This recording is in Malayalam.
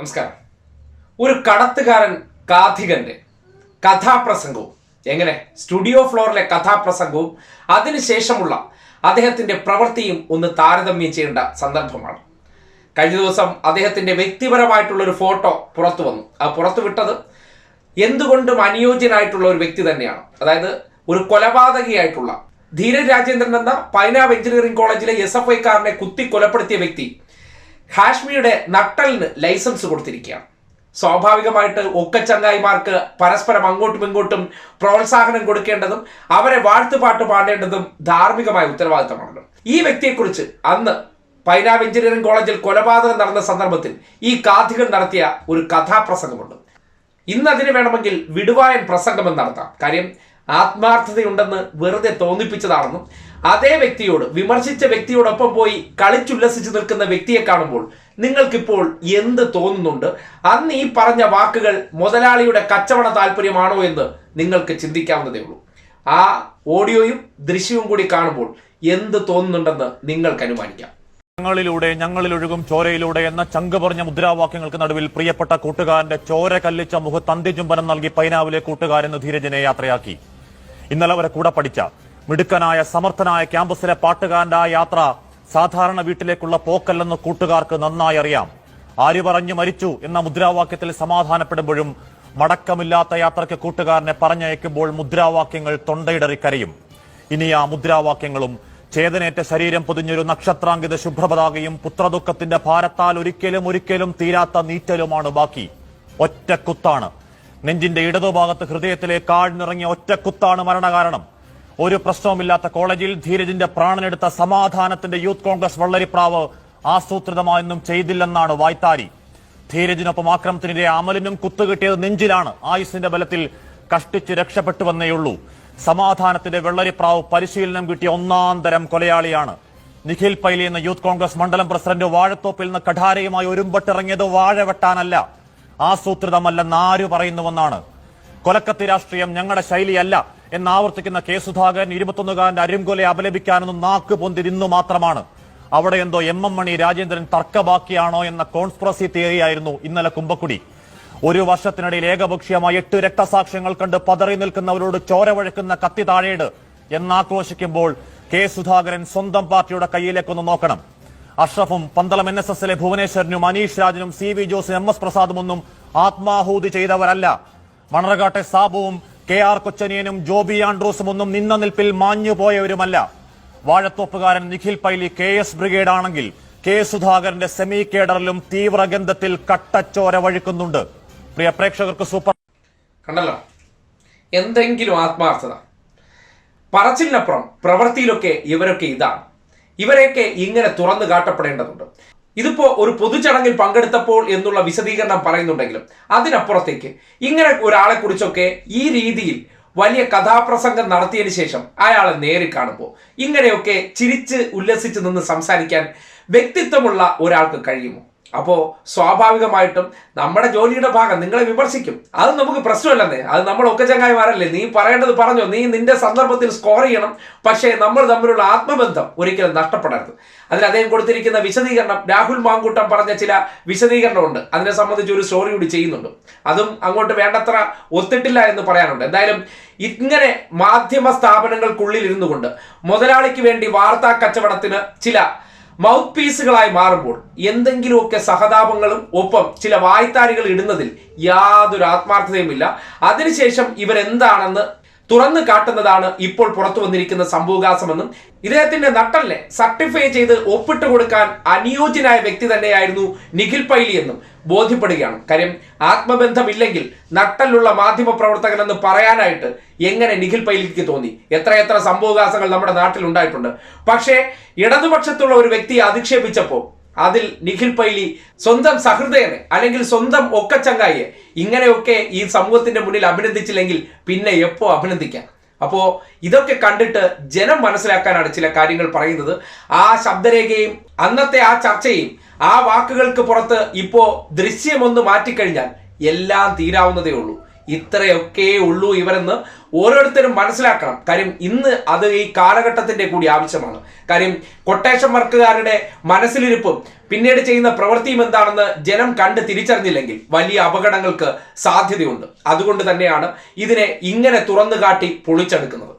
നമസ്കാരം. ഒരു കടത്തുകാരൻ കാഥികന്റെ കഥാപ്രസംഗവും എങ്ങനെ? സ്റ്റുഡിയോ ഫ്ലോറിലെ കഥാപ്രസംഗവും അതിനുശേഷമുള്ള അദ്ദേഹത്തിന്റെ പ്രവൃത്തിയും ഒന്ന് താരതമ്യം ചെയ്യേണ്ട സന്ദർഭമാണ്. കഴിഞ്ഞ ദിവസം അദ്ദേഹത്തിന്റെ വ്യക്തിപരമായിട്ടുള്ള ഒരു ഫോട്ടോ പുറത്തു വന്നു. ആ പുറത്തുവിട്ടത് എന്തുകൊണ്ടും അനുയോജ്യനായിട്ടുള്ള ഒരു വ്യക്തി തന്നെയാണ്. അതായത് ഒരു കൊലപാതകിയായിട്ടുള്ള ധീരൻ രാജേന്ദ്രൻ എന്ന പൈനാവ് എഞ്ചിനീയറിംഗ് കോളേജിലെ എസ് എഫ് ഐക്കാരനെ കുത്തി കൊലപ്പെടുത്തിയ വ്യക്തി ഹാഷ്മിയുടെ നട്ടലിന് ലൈസൻസ് കൊടുത്തിരിക്കുകയാണ്. സ്വാഭാവികമായിട്ട് ഒക്കച്ചങ്ങായിമാർക്ക് പരസ്പരം അങ്ങോട്ടും ഇങ്ങോട്ടും പ്രോത്സാഹനം കൊടുക്കേണ്ടതും അവരെ വാഴ്ത്തുപാട്ട് പാടേണ്ടതും ധാർമ്മികമായ ഉത്തരവാദിത്തമാണല്ലോ. ഈ വ്യക്തിയെക്കുറിച്ച് അന്ന് പൈനാവ് എഞ്ചിനീയറിംഗ് കോളേജിൽ കൊലപാതകം നടന്ന സന്ദർഭത്തിൽ ഈ കാഥികൻ നടത്തിയ ഒരു കഥാപ്രസംഗമുണ്ട്. ഇന്ന് അതിന് വേണമെങ്കിൽ വിടുവായൻ പ്രസംഗമെന്ന് നടത്താം. കാര്യം ആത്മാർത്ഥതയുണ്ടെന്ന് വെറുതെ തോന്നിപ്പിച്ചതാണെന്നും അതേ വ്യക്തിയോട് വിമർശിച്ച വ്യക്തിയോടൊപ്പം പോയി കളിച്ചുല്ലസിച്ച് നിൽക്കുന്ന വ്യക്തിയെ കാണുമ്പോൾ നിങ്ങൾക്കിപ്പോൾ എന്ത് തോന്നുന്നുണ്ട്? അന്ന് ഈ പറഞ്ഞ വാക്കുകൾ മുതലാളിയുടെ കച്ചവട താല്പര്യമാണോ എന്ന് നിങ്ങൾക്ക് ചിന്തിക്കാവുന്നതേ ഉള്ളൂ. ആ ഓഡിയോയും ദൃശ്യവും കൂടി കാണുമ്പോൾ എന്ത് തോന്നുന്നുണ്ടെന്ന് നിങ്ങൾക്ക് അനുമാനിക്കാം. ഞങ്ങളിലൂടെ ഞങ്ങളിലൊഴുകും ചോരയിലൂടെ എന്ന ചങ്ക് പറഞ്ഞ മുദ്രാവാക്യങ്ങൾക്ക് നടുവിൽ പ്രിയപ്പെട്ട കൂട്ടുകാരന്റെ ചോര കല്ലിച്ച മുഖത്ത് അന്ത്യചുംബനം നൽകി പൈനാവിലെ കൂട്ടുകാരെന്ന് ധീരജനെ യാത്രയാക്കി. ഇന്നലെ അവരെ കൂടെ പഠിച്ച മിടുക്കനായ സമർത്ഥനായ ക്യാമ്പസിലെ പാട്ടുകാരന്റെ ആ യാത്ര സാധാരണ വീട്ടിലേക്കുള്ള പോക്കല്ലെന്ന് കൂട്ടുകാർക്ക് നന്നായി അറിയാം. ആര് പറഞ്ഞു മരിച്ചു എന്ന മുദ്രാവാക്യത്തിൽ സമാധാനപ്പെടുമ്പോഴും മടക്കമില്ലാത്ത യാത്രയ്ക്ക് കൂട്ടുകാരനെ പറഞ്ഞയക്കുമ്പോൾ മുദ്രാവാക്യങ്ങൾ തൊണ്ടയിടറി കരയും ഇനി ആ മുദ്രാവാക്യങ്ങളും ചേതനേറ്റ ശരീരം പൊതിഞ്ഞൊരു നക്ഷത്രാങ്കിത ശുഭ്രപതാകയും പുത്രദുഃഖത്തിന്റെ ഭാരത്താൽ ഒരിക്കലും ഒരിക്കലും തീരാത്ത നീറ്റലുമാണ് ബാക്കി. ഒറ്റക്കുത്താണ്. നെഞ്ചിന്റെ ഇടതുഭാഗത്ത് ഹൃദയത്തിലേക്ക് ആഴ്ന്നിറങ്ങിയ ഒറ്റക്കുത്താണ് മരണകാരണം. ഒരു പ്രശ്നവുമില്ലാത്ത കോളേജിൽ ധീരജിന്റെ പ്രാണനെടുത്ത സമാധാനത്തിന്റെ യൂത്ത് കോൺഗ്രസ് വള്ളരിപ്രാവ് ആസൂത്രിതമായൊന്നും ചെയ്തില്ലെന്നാണ് വായ്ത്താരി. ധീരജിനൊപ്പം ആക്രമത്തിനിടെ അമലിനും കുത്തുകിട്ടിയത് നെഞ്ചിലാണ്. ആയുസിന്റെ ബലത്തിൽ കഷ്ടിച്ച് രക്ഷപ്പെട്ടുവന്നേയുള്ളൂ. സമാധാനത്തിന്റെ വെള്ളരിപ്രാവ് പരിശീലനം കിട്ടിയ ഒന്നാം തരം കൊലയാളിയാണ്. നിഖിൽ പൈലി എന്ന യൂത്ത് കോൺഗ്രസ് മണ്ഡലം പ്രസിഡന്റ് വാഴത്തോപ്പിൽ നിന്ന് കഠാരയുമായി ഒരുമ്പട്ടിറങ്ങിയത് വാഴവെട്ടാനല്ല ആസൂത്രിതമല്ലെന്ന് ആര് പറയുന്നുവെന്നാണ്. കൊലക്കത്തി രാഷ്ട്രീയം ഞങ്ങളുടെ ശൈലിയല്ല. എന്ന് ആവർത്തിക്കുന്ന കെ സുധാകരൻ ഇരുപത്തൊന്നുകാരന്റെ അരുംകൊലെ അപലപിക്കാനൊന്നും നാക്ക് പൊന്തിരുന്നു മാത്രമാണ്. അവിടെ എന്തോ എം എം മണി രാജേന്ദ്രൻ തർക്കബാക്കിയാണോ എന്ന കോൺസ്പിറസി തിയറിയായിരുന്നു ഇന്നലെ കുമ്പക്കുടി. ഒരു വർഷത്തിനിടയിൽ ഏകപക്ഷീയമായി എട്ട് രക്തസാക്ഷ്യങ്ങൾ കണ്ട് പതറി നിൽക്കുന്നവരോട് ചോര വഴക്കുന്ന കത്തി താഴേട് എന്നാക്രോശിക്കുമ്പോൾ കെ സുധാകരൻ സ്വന്തം പാർട്ടിയുടെ കയ്യിലേക്കൊന്ന് നോക്കണം. അഷ്റഫും പന്തളം എൻ എസ് എസിലെ ഭുവനേശ്വരനും അനീഷ് രാജനും സി വി ജോസും എം എസ് പ്രസാദും ഒന്നും ആത്മാഹൂതി ചെയ്തവരല്ല. മണർകാട്ടെ സാബുവും കെ ആർ കൊച്ചനിയനും ജോബി ആൻഡ്രൂസും ഒന്നും നിന്ന നിൽപ്പിൽ മാഞ്ഞുപോയവരുമല്ല. വാഴത്തോപ്പുകാരൻ Nikhil Paily K S brigade ആണെങ്കിൽ കെ സുധാകരന്റെ സെമി കേഡറിലും തീവ്രഗന്ധത്തിൽ കട്ടച്ചോര വഴുക്കുന്നുണ്ട്. പ്രിയ പ്രേക്ഷകർക്ക് സൂപ്പർ കണ്ടല്ലോ? എന്തെങ്കിലും ആത്മാർത്ഥത. പറച്ചിലിനപ്പുറം പ്രവൃത്തിയിലൊക്കെ ഇവരൊക്കെ ഇതാണ്. ഇവരെയൊക്കെ ഇങ്ങനെ തുറന്നു കാട്ടപ്പെടേണ്ടതുണ്ട്. ഇതിപ്പോ ഒരു പൊതുചടങ്ങിൽ പങ്കെടുത്തപ്പോൾ എന്നുള്ള വിശദീകരണം പറയുന്നുണ്ടെങ്കിലും അതിനപ്പുറത്തേക്ക് ഇങ്ങനെ ഒരാളെ കുറിച്ചൊക്കെ ഈ രീതിയിൽ വലിയ കഥാപ്രസംഗം നടത്തിയതിനു ശേഷം അയാളെ നേരിൽ കാണുമ്പോൾ ഇങ്ങനെയൊക്കെ ചിരിച്ച് ഉല്ലസിച്ച് നിന്ന് സംസാരിക്കാൻ വ്യക്തിത്വമുള്ള ഒരാൾക്ക് കഴിയുമോ? അപ്പോൾ സ്വാഭാവികമായിട്ടും നമ്മുടെ ജോലിയുടെ ഭാഗം നിങ്ങളെ വിമർശിക്കും. അത് നമുക്ക് പ്രശ്നമല്ലെന്നേ അത് നമ്മൾ ഒക്കെ ചങ്ങായിമാരല്ലേ? നീ പറയേണ്ടത് പറഞ്ഞോ? നീ നിന്റെ സന്ദർഭത്തിൽ സ്കോർ ചെയ്യണം. പക്ഷേ നമ്മൾ തമ്മിലുള്ള ആത്മബന്ധം ഒരിക്കലും നഷ്ടപ്പെടരുത്. അതിന് അദ്ദേഹം കൊടുത്തിരിക്കുന്ന വിശദീകരണം രാഹുൽ മാങ്കൂട്ടം പറഞ്ഞ ചില വിശദീകരണമുണ്ട്. അതിനെ സംബന്ധിച്ച് ഒരു സ്റ്റോറി കൂടി ചെയ്യുന്നുണ്ട്. അതും അങ്ങോട്ട് വേണ്ടത്ര ഒത്തിട്ടില്ല എന്ന് പറയാനുണ്ട്. എന്തായാലും ഇങ്ങനെ മാധ്യമ സ്ഥാപനങ്ങൾക്കുള്ളിൽ ഇരുന്നുകൊണ്ട് മുതലാളിക്ക് വേണ്ടി വാർത്താ കച്ചവടത്തിന് ചില മൗത്ത് പീസുകളായി മാറുമ്പോൾ എന്തെങ്കിലുമൊക്കെ സഹതാപങ്ങളും ഒപ്പം ചില വായ്ത്താരികൾ ഇടുന്നതിൽ യാതൊരു ആത്മാർത്ഥതയുമില്ല. അതിനുശേഷം ഇവരെന്താണെന്ന് തുറന്നു കാട്ടുന്നതാണ് ഇപ്പോൾ പുറത്തു വന്നിരിക്കുന്ന സംഭവകാസമെന്നും ഇദ്ദേഹത്തിന്റെ നട്ടലിനെ സർട്ടിഫൈ ചെയ്ത് ഒപ്പിട്ട് കൊടുക്കാൻ അനുയോജ്യനായ വ്യക്തി തന്നെയായിരുന്നു നിഖിൽ പൈലി എന്നും ബോധ്യപ്പെടുകയാണ്. കാര്യം ആത്മബന്ധമില്ലെങ്കിൽ നട്ടലുള്ള മാധ്യമ പ്രവർത്തകൻ എന്ന് പറയാനായിട്ട് എങ്ങനെ നിഖിൽ പൈലിക്ക് തോന്നി? എത്രയെത്ര സംഭവകാസങ്ങൾ നമ്മുടെ നാട്ടിൽ ഉണ്ടായിട്ടുണ്ട് പക്ഷേ ഇടതുപക്ഷത്തുള്ള ഒരു വ്യക്തിയെ അധിക്ഷേപിച്ചപ്പോൾ അതിൽ നിഖിൽ പൈലി സ്വന്തം സഹൃദയനെ അല്ലെങ്കിൽ സ്വന്തം ഒക്കച്ചങ്കായിയെ ഇങ്ങനെയൊക്കെ ഈ സമൂഹത്തിന്റെ മുന്നിൽ അഭിനന്ദിച്ചില്ലെങ്കിൽ പിന്നെ എപ്പോ അഭിനന്ദിക്കാം? അപ്പോ ഇതൊക്കെ കണ്ടിട്ട് ജനം മനസ്സിലാക്കാനാണ് ചില കാര്യങ്ങൾ പറയുന്നത്. ആ ശബ്ദരേഖയും അന്നത്തെ ആ ചർച്ചയും ആ വാക്കുകൾക്ക് പുറത്ത് ഇപ്പോ ദൃശ്യമൊന്ന് മാറ്റിക്കഴിഞ്ഞാൽ എല്ലാം തീരാവുന്നതേ ഉള്ളൂ. ഇത്രയൊക്കെ ഉള്ളൂ ഇവരെന്ന് ഓരോരുത്തരും മനസ്സിലാക്കണം. കാര്യം ഇന്ന് അത് ഈ കാലഘട്ടത്തിന്റെ കൂടി ആവശ്യമാണ്. കാര്യം കൊട്ടേഷൻ വർക്കുകാരുടെ മനസ്സിലിരിപ്പും പിന്നീട് ചെയ്യുന്ന പ്രവൃത്തിയും എന്താണെന്ന് ജനം കണ്ട് തിരിച്ചറിഞ്ഞില്ലെങ്കിൽ വലിയ അപകടങ്ങൾക്ക് സാധ്യതയുണ്ട്. അതുകൊണ്ട് തന്നെയാണ് ഇതിനെ ഇങ്ങനെ തുറന്നു കാട്ടി പൊളിച്ചെടുക്കുന്നത്.